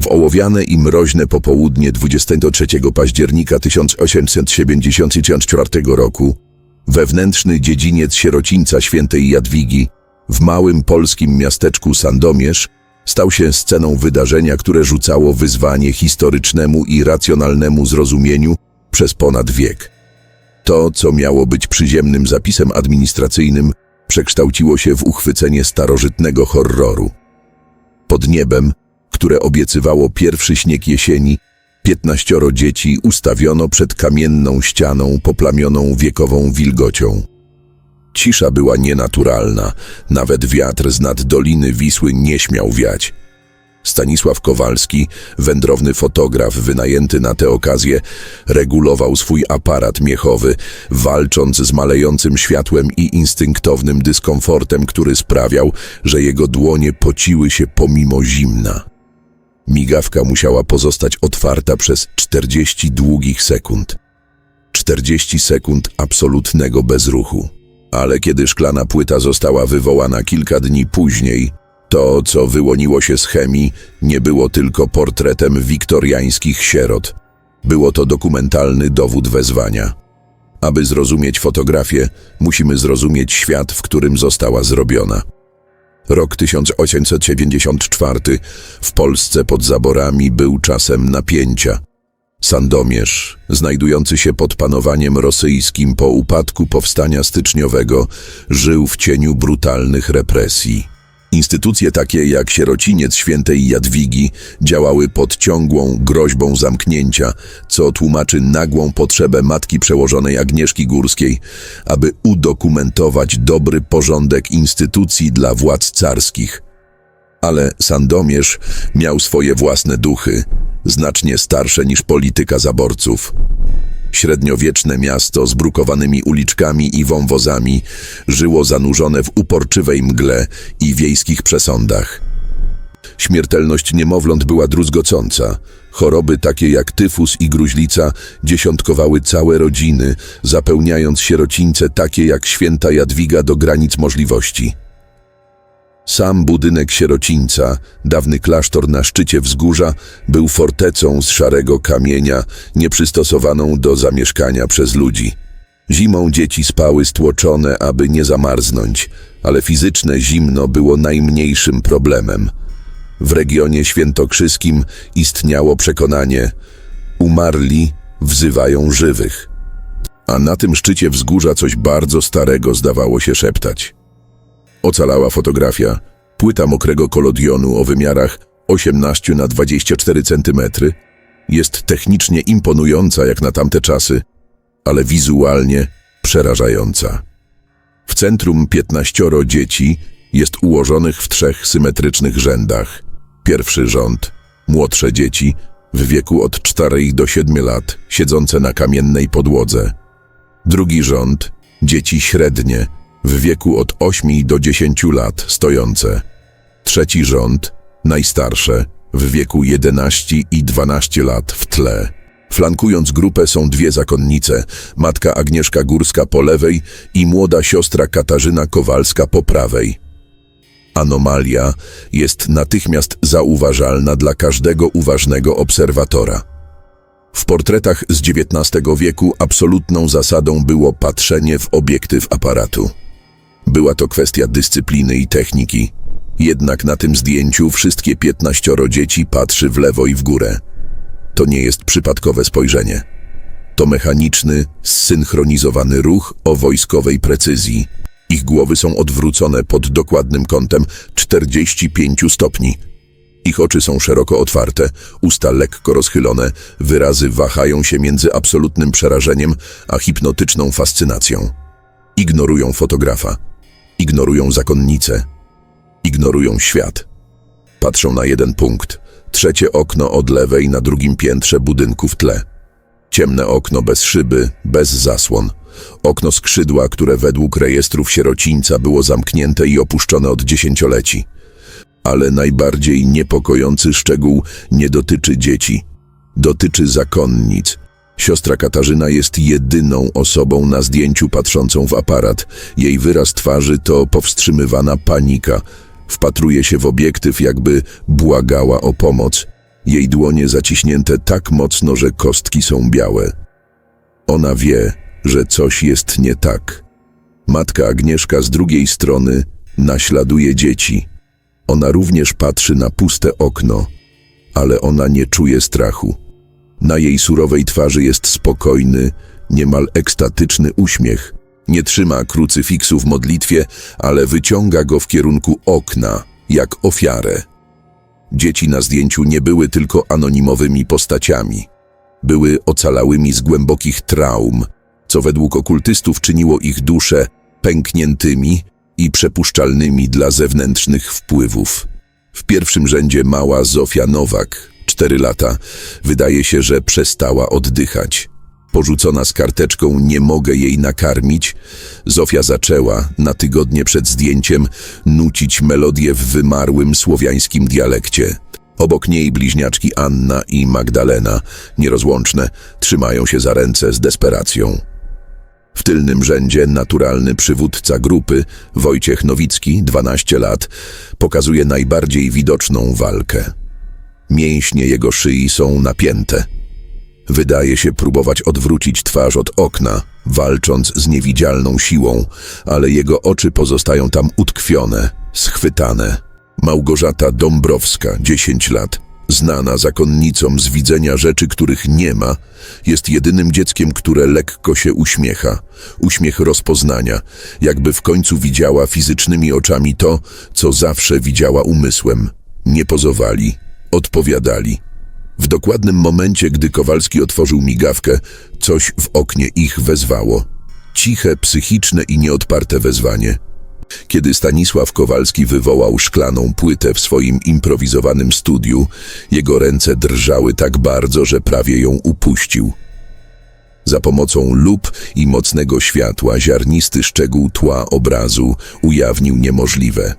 W ołowiane i mroźne popołudnie 23 października 1874 roku wewnętrzny dziedziniec sierocińca świętej Jadwigi w małym polskim miasteczku Sandomierz stał się sceną wydarzenia, które rzucało wyzwanie historycznemu i racjonalnemu zrozumieniu przez ponad wiek. To, co miało być przyziemnym zapisem administracyjnym, przekształciło się w uchwycenie starożytnego horroru. Pod niebem, które obiecywało pierwszy śnieg jesieni, piętnaścioro dzieci ustawiono przed kamienną ścianą poplamioną wiekową wilgocią. Cisza była nienaturalna, nawet wiatr z nad doliny Wisły nie śmiał wiać. Stanisław Kowalski, wędrowny fotograf wynajęty na tę okazję, regulował swój aparat miechowy, walcząc z malejącym światłem i instynktownym dyskomfortem, który sprawiał, że jego dłonie pociły się pomimo zimna. Migawka musiała pozostać otwarta przez 40 długich sekund. 40 sekund absolutnego bezruchu. Ale kiedy szklana płyta została wywołana kilka dni później, to, co wyłoniło się z chemii, nie było tylko portretem wiktoriańskich sierot. Było to dokumentalny dowód wezwania. Aby zrozumieć fotografię, musimy zrozumieć świat, w którym została zrobiona. Rok 1894 w Polsce pod zaborami był czasem napięcia. Sandomierz, znajdujący się pod panowaniem rosyjskim po upadku powstania styczniowego, żył w cieniu brutalnych represji. Instytucje takie jak Sierociniec Świętej Jadwigi działały pod ciągłą groźbą zamknięcia, co tłumaczy nagłą potrzebę matki przełożonej Agnieszki Górskiej, aby udokumentować dobry porządek instytucji dla władz carskich. Ale Sandomierz miał swoje własne duchy, znacznie starsze niż polityka zaborców. Średniowieczne miasto z brukowanymi uliczkami i wąwozami żyło zanurzone w uporczywej mgle i wiejskich przesądach. Śmiertelność niemowląt była druzgocąca. Choroby takie jak tyfus i gruźlica dziesiątkowały całe rodziny, zapełniając sierocińce takie jak święta Jadwiga do granic możliwości. Sam budynek sierocińca, dawny klasztor na szczycie wzgórza, był fortecą z szarego kamienia, nieprzystosowaną do zamieszkania przez ludzi. Zimą dzieci spały stłoczone, aby nie zamarznąć, ale fizyczne zimno było najmniejszym problemem. W regionie świętokrzyskim istniało przekonanie umarli wzywają żywych. A na tym szczycie wzgórza coś bardzo starego zdawało się szeptać. Ocalała fotografia, płyta mokrego kolodionu o wymiarach 18 na 24 cm. Jest technicznie imponująca jak na tamte czasy, ale wizualnie przerażająca. W centrum 15 dzieci jest ułożonych w trzech symetrycznych rzędach. Pierwszy rząd, młodsze dzieci, w wieku od 4 do 7 lat, siedzące na kamiennej podłodze. Drugi rząd, dzieci średnie, w wieku od 8 do 10 lat stojące. Trzeci rząd, najstarsze, w wieku 11 i 12 lat w tle. Flankując grupę są dwie zakonnice, matka Agnieszka Górska po lewej i młoda siostra Katarzyna Kowalska po prawej. Anomalia jest natychmiast zauważalna dla każdego uważnego obserwatora. W portretach z XIX wieku absolutną zasadą było patrzenie w obiektyw aparatu. Była to kwestia dyscypliny i techniki. Jednak na tym zdjęciu wszystkie piętnaścioro dzieci patrzy w lewo i w górę. To nie jest przypadkowe spojrzenie. To mechaniczny, zsynchronizowany ruch o wojskowej precyzji. Ich głowy są odwrócone pod dokładnym kątem 45 stopni. Ich oczy są szeroko otwarte, usta lekko rozchylone, wyrazy wahają się między absolutnym przerażeniem a hipnotyczną fascynacją. Ignorują fotografa, ignorują zakonnicę, ignorują świat. Patrzą na jeden punkt, trzecie okno od lewej na drugim piętrze budynku w tle. Ciemne okno bez szyby, bez zasłon. Okno skrzydła, które według rejestrów sierocińca było zamknięte i opuszczone od dziesięcioleci. Ale najbardziej niepokojący szczegół nie dotyczy dzieci. Dotyczy zakonnic. Siostra Katarzyna jest jedyną osobą na zdjęciu patrzącą w aparat. Jej wyraz twarzy to powstrzymywana panika. Wpatruje się w obiektyw, jakby błagała o pomoc. Jej dłonie zaciśnięte tak mocno, że kostki są białe. Ona wie, że coś jest nie tak. Matka Agnieszka z drugiej strony naśladuje dzieci. Ona również patrzy na puste okno, ale ona nie czuje strachu. Na jej surowej twarzy jest spokojny, niemal ekstatyczny uśmiech. Nie trzyma krucyfiksu w modlitwie, ale wyciąga go w kierunku okna, jak ofiarę. Dzieci na zdjęciu nie były tylko anonimowymi postaciami. Były ocalałymi z głębokich traum, co według okultystów czyniło ich dusze pękniętymi i przepuszczalnymi dla zewnętrznych wpływów. W pierwszym rzędzie mała Zofia Nowak, cztery lata, wydaje się, że przestała oddychać. Porzucona z karteczką nie mogę jej nakarmić, Zofia zaczęła, na tygodnie przed zdjęciem, nucić melodię w wymarłym słowiańskim dialekcie. Obok niej bliźniaczki Anna i Magdalena, nierozłączne, trzymają się za ręce z desperacją. W tylnym rzędzie naturalny przywódca grupy, Wojciech Nowicki, 12 lat, pokazuje najbardziej widoczną walkę. Mięśnie jego szyi są napięte. Wydaje się próbować odwrócić twarz od okna, walcząc z niewidzialną siłą, ale jego oczy pozostają tam utkwione, schwytane. Małgorzata Dąbrowska, 10 lat, znana zakonnicą z widzenia rzeczy, których nie ma, jest jedynym dzieckiem, które lekko się uśmiecha. Uśmiech rozpoznania, jakby w końcu widziała fizycznymi oczami to, co zawsze widziała umysłem. Nie pozowali, odpowiadali. W dokładnym momencie, gdy Kowalski otworzył migawkę, coś w oknie ich wezwało. Ciche, psychiczne i nieodparte wezwanie. Kiedy Stanisław Kowalski wywołał szklaną płytę w swoim improwizowanym studiu, jego ręce drżały tak bardzo, że prawie ją upuścił. Za pomocą lup i mocnego światła ziarnisty szczegół tła obrazu ujawnił niemożliwe.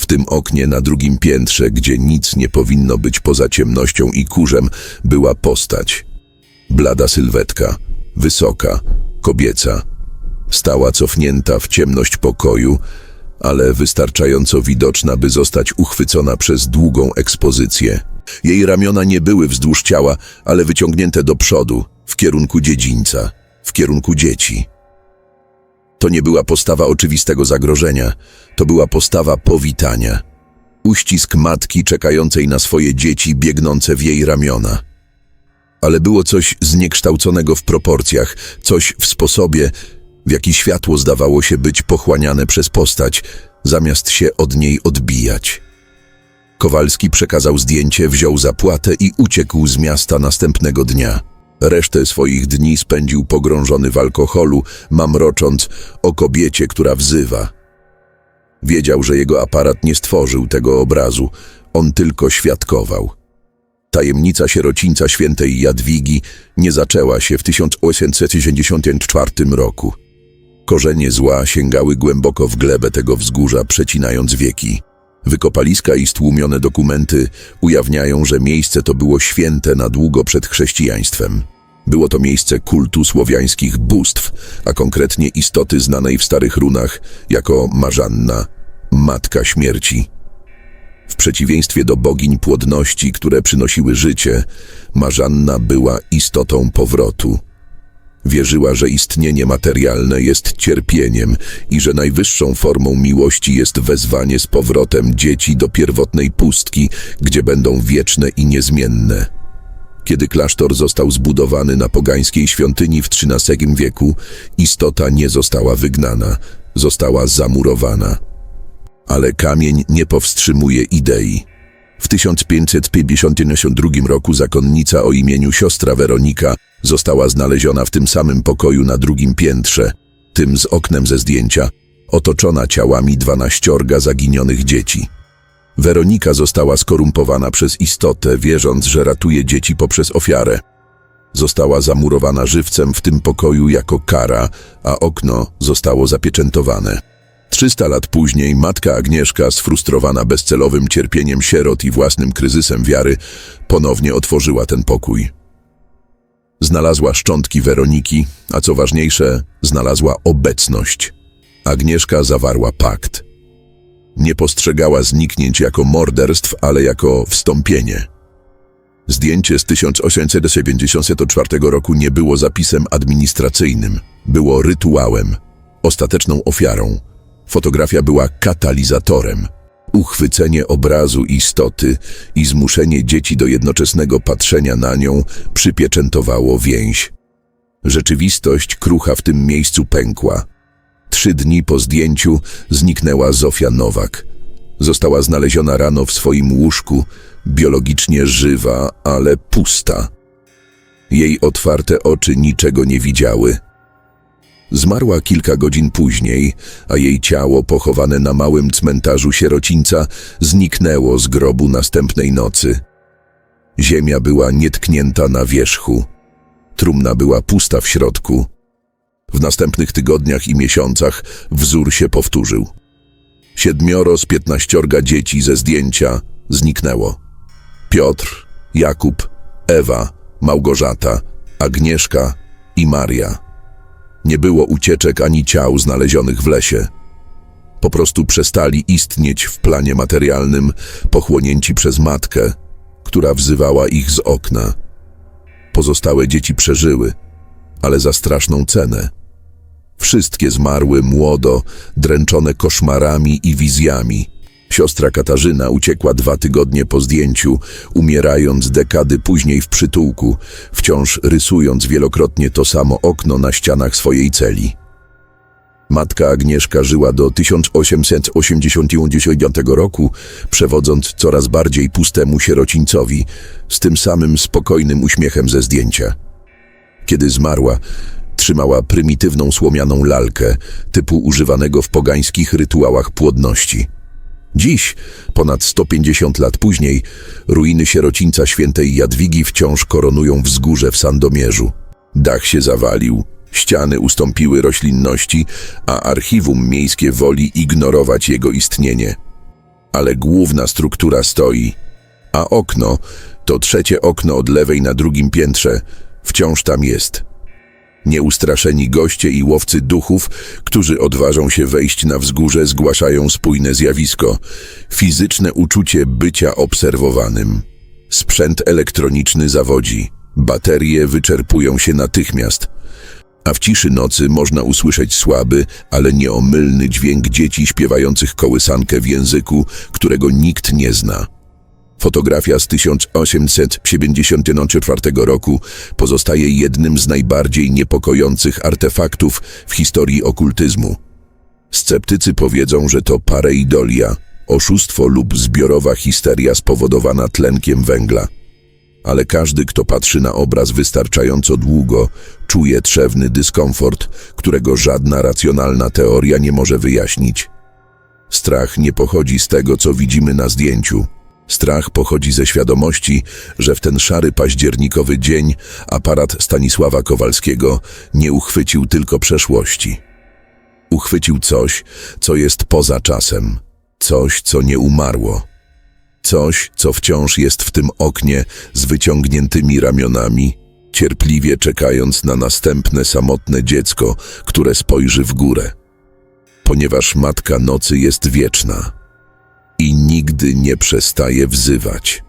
W tym oknie na drugim piętrze, gdzie nic nie powinno być poza ciemnością i kurzem, była postać. Blada sylwetka, wysoka, kobieca. Stała cofnięta w ciemność pokoju, ale wystarczająco widoczna, by zostać uchwycona przez długą ekspozycję. Jej ramiona nie były wzdłuż ciała, ale wyciągnięte do przodu, w kierunku dziedzińca, w kierunku dzieci. To nie była postawa oczywistego zagrożenia, to była postawa powitania. Uścisk matki czekającej na swoje dzieci biegnące w jej ramiona. Ale było coś zniekształconego w proporcjach, coś w sposobie, w jaki światło zdawało się być pochłaniane przez postać, zamiast się od niej odbijać. Kowalski przekazał zdjęcie, wziął zapłatę i uciekł z miasta następnego dnia. Resztę swoich dni spędził pogrążony w alkoholu, mamrocząc o kobiecie, która wzywa. Wiedział, że jego aparat nie stworzył tego obrazu, on tylko świadkował. Tajemnica sierocińca świętej Jadwigi nie zaczęła się w 1864 roku. Korzenie zła sięgały głęboko w glebę tego wzgórza, przecinając wieki. Wykopaliska i stłumione dokumenty ujawniają, że miejsce to było święte na długo przed chrześcijaństwem. Było to miejsce kultu słowiańskich bóstw, a konkretnie istoty znanej w starych runach jako Marzanna, Matka Śmierci. W przeciwieństwie do bogiń płodności, które przynosiły życie, Marzanna była istotą powrotu. Wierzyła, że istnienie materialne jest cierpieniem i że najwyższą formą miłości jest wezwanie z powrotem dzieci do pierwotnej pustki, gdzie będą wieczne i niezmienne. Kiedy klasztor został zbudowany na pogańskiej świątyni w XIII wieku, istota nie została wygnana, została zamurowana. Ale kamień nie powstrzymuje idei. W 1552 roku zakonnica o imieniu siostra Weronika została znaleziona w tym samym pokoju na drugim piętrze, tym z oknem ze zdjęcia, otoczona ciałami dwanaściorga zaginionych dzieci. Weronika została skorumpowana przez istotę, wierząc, że ratuje dzieci poprzez ofiarę. Została zamurowana żywcem w tym pokoju jako kara, a okno zostało zapieczętowane. Trzysta lat później matka Agnieszka, sfrustrowana bezcelowym cierpieniem sierot i własnym kryzysem wiary, ponownie otworzyła ten pokój. Znalazła szczątki Weroniki, a co ważniejsze, znalazła obecność. Agnieszka zawarła pakt. Nie postrzegała zniknięć jako morderstw, ale jako wstąpienie. Zdjęcie z 1894 roku nie było zapisem administracyjnym, było rytuałem, ostateczną ofiarą. Fotografia była katalizatorem. Uchwycenie obrazu istoty i zmuszenie dzieci do jednoczesnego patrzenia na nią przypieczętowało więź. Rzeczywistość krucha w tym miejscu pękła. Trzy dni po zdjęciu zniknęła Zofia Nowak. Została znaleziona rano w swoim łóżku, biologicznie żywa, ale pusta. Jej otwarte oczy niczego nie widziały. Zmarła kilka godzin później, a jej ciało pochowane na małym cmentarzu sierocińca zniknęło z grobu następnej nocy. Ziemia była nietknięta na wierzchu. Trumna była pusta w środku. W następnych tygodniach i miesiącach wzór się powtórzył. Siedmioro z piętnaściorga dzieci ze zdjęcia zniknęło. Piotr, Jakub, Ewa, Małgorzata, Agnieszka i Maria. Nie było ucieczek ani ciał znalezionych w lesie. Po prostu przestali istnieć w planie materialnym, pochłonięci przez matkę, która wzywała ich z okna. Pozostałe dzieci przeżyły, ale za straszną cenę. Wszystkie zmarły młodo, dręczone koszmarami i wizjami. Siostra Katarzyna uciekła dwa tygodnie po zdjęciu, umierając dekady później w przytułku, wciąż rysując wielokrotnie to samo okno na ścianach swojej celi. Matka Agnieszka żyła do 1889 roku, przewodząc coraz bardziej pustemu sierocińcowi, z tym samym spokojnym uśmiechem ze zdjęcia. Kiedy zmarła, trzymała prymitywną słomianą lalkę, typu używanego w pogańskich rytuałach płodności. Dziś, ponad 150 lat później, ruiny sierocińca świętej Jadwigi wciąż koronują wzgórze w Sandomierzu. Dach się zawalił, ściany ustąpiły roślinności, a archiwum miejskie woli ignorować jego istnienie. Ale główna struktura stoi, a okno, to trzecie okno od lewej na drugim piętrze, wciąż tam jest. Nieustraszeni goście i łowcy duchów, którzy odważą się wejść na wzgórze, zgłaszają spójne zjawisko fizyczne uczucie bycia obserwowanym. Sprzęt elektroniczny zawodzi, baterie wyczerpują się natychmiast, a w ciszy nocy można usłyszeć słaby, ale nieomylny dźwięk dzieci śpiewających kołysankę w języku, którego nikt nie zna. Fotografia z 1874 roku pozostaje jednym z najbardziej niepokojących artefaktów w historii okultyzmu. Sceptycy powiedzą, że to pareidolia, oszustwo lub zbiorowa histeria spowodowana tlenkiem węgla. Ale każdy, kto patrzy na obraz wystarczająco długo, czuje trzewny dyskomfort, którego żadna racjonalna teoria nie może wyjaśnić. Strach nie pochodzi z tego, co widzimy na zdjęciu. Strach pochodzi ze świadomości, że w ten szary październikowy dzień aparat Stanisława Kowalskiego nie uchwycił tylko przeszłości. Uchwycił coś, co jest poza czasem, coś, co nie umarło. Coś, co wciąż jest w tym oknie z wyciągniętymi ramionami, cierpliwie czekając na następne samotne dziecko, które spojrzy w górę. Ponieważ Matka Nocy jest wieczna i nigdy nie przestaje wzywać.